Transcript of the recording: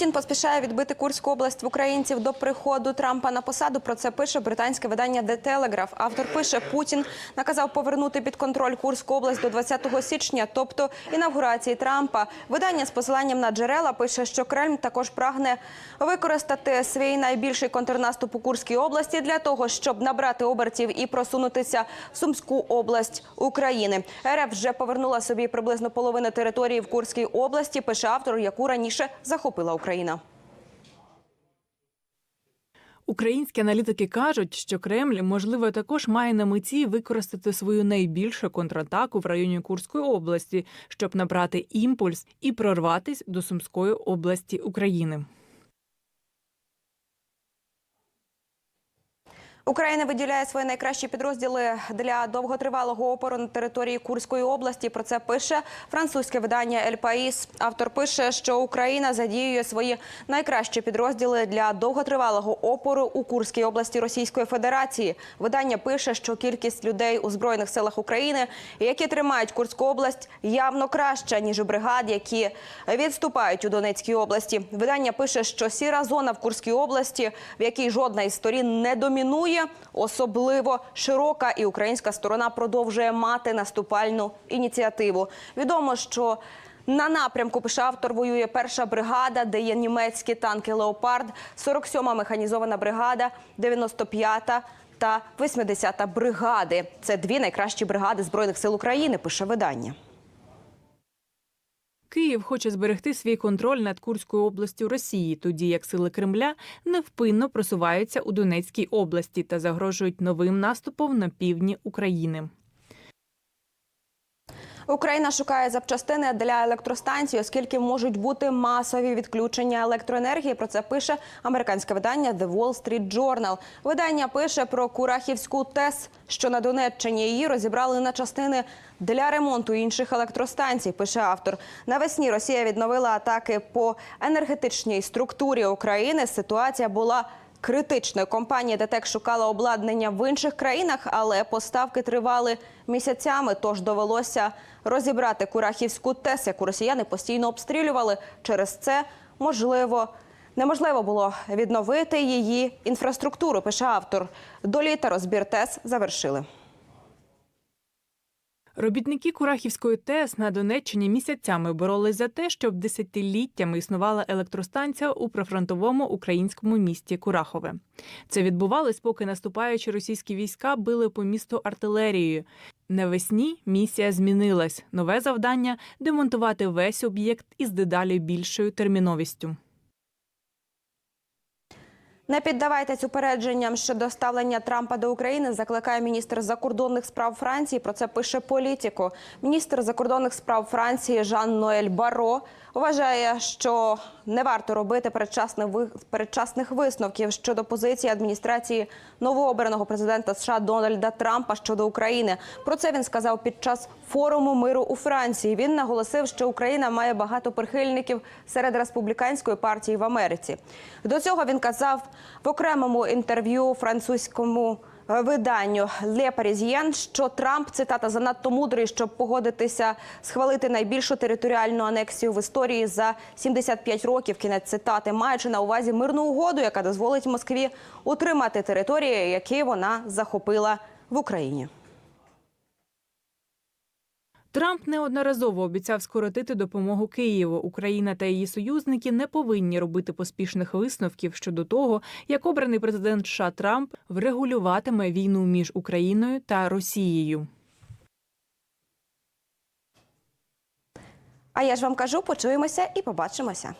Путін поспішає відбити Курську область в українців до приходу Трампа на посаду. Про це пише британське видання The Telegraph. Автор пише, Путін наказав повернути під контроль Курську область до 20 січня, тобто інавгурації Трампа. Видання з посиланням на джерела пише, що Кремль також прагне використати свій найбільший контрнаступ у Курській області для того, щоб набрати обертів і просунутися в Сумську область України. РФ вже повернула собі приблизно половину території в Курській області. Пише автор, яку раніше захопила Україна. Українські аналітики кажуть, що Кремль, можливо, також має на меті використати свою найбільшу контратаку в районі Курської області, щоб набрати імпульс і прорватись до Сумської області України. Україна виділяє свої найкращі підрозділи для довготривалого опору на території Курської області. Про це пише французьке видання «Ель Паїс». Автор пише, що Україна задіює свої найкращі підрозділи для довготривалого опору у Курській області Російської Федерації. Видання пише, що кількість людей у збройних силах України, які тримають Курську область, явно краща ніж у бригад, які відступають у Донецькій області. Видання пише, що сіра зона в Курській області, в якій жодна із сторін не домінує, особливо широка, і українська сторона продовжує мати наступальну ініціативу. Відомо, що на напрямку пише автор воює перша бригада, де є німецькі танки Леопард, 47-ма механізована бригада, 95-та та 80-та бригади. Це дві найкращі бригади збройних сил України. Пише видання. Київ хоче зберегти свій контроль над Курською областю Росії, тоді як сили Кремля невпинно просуваються у Донецькій області та загрожують новим наступом на півдні України. Україна шукає запчастини для електростанцій, оскільки можуть бути масові відключення електроенергії. Про це пише американське видання The Wall Street Journal. Видання пише про Курахівську ТЕС, що на Донеччині її розібрали на частини для ремонту інших електростанцій. Пише автор. Навесні Росія відновила атаки по енергетичній структурі України. Ситуація була критичною. Компанія ДТЕК шукала обладнання в інших країнах, але поставки тривали місяцями. Тож довелося розібрати Курахівську ТЕС, яку росіяни постійно обстрілювали. Через це можливо. Неможливо було відновити її інфраструктуру, пише автор. До літа розбір ТЕС завершили. Робітники Курахівської ТЕС на Донеччині місяцями боролись за те, щоб десятиліттями існувала електростанція у прифронтовому українському місті Курахове. Це відбувалось, поки наступаючі російські війська били по місту артилерією. Навесні місія змінилась. Нове завдання демонтувати весь об'єкт із дедалі більшою терміновістю. Не піддавайтесь упередженням щодо ставлення Трампа до України. Закликає міністр закордонних справ Франції. Про це пише політико. Міністр закордонних справ Франції Жан Ноель Баро вважає, що не варто робити передчасних передчасних висновків щодо позиції адміністрації новообраного президента США Дональда Трампа щодо України. Про це він сказав під час форуму миру у Франції. Він наголосив, що Україна має багато прихильників серед республіканської партії в Америці. До цього він казав в окремому інтерв'ю французькому е, виданню «Ле Парізьєн», що Трамп цитата занадто мудрий, щоб погодитися схвалити найбільшу територіальну анексію в історії за 75 років. Кінець цитати, маючи на увазі мирну угоду, яка дозволить Москві утримати території, які вона захопила в Україні. Трамп неодноразово обіцяв скоротити допомогу Києву. Україна та її союзники не повинні робити поспішних висновків щодо того, як обраний президент США Трамп врегулюватиме війну між Україною та Росією. А я ж вам кажу, почуємося і побачимося.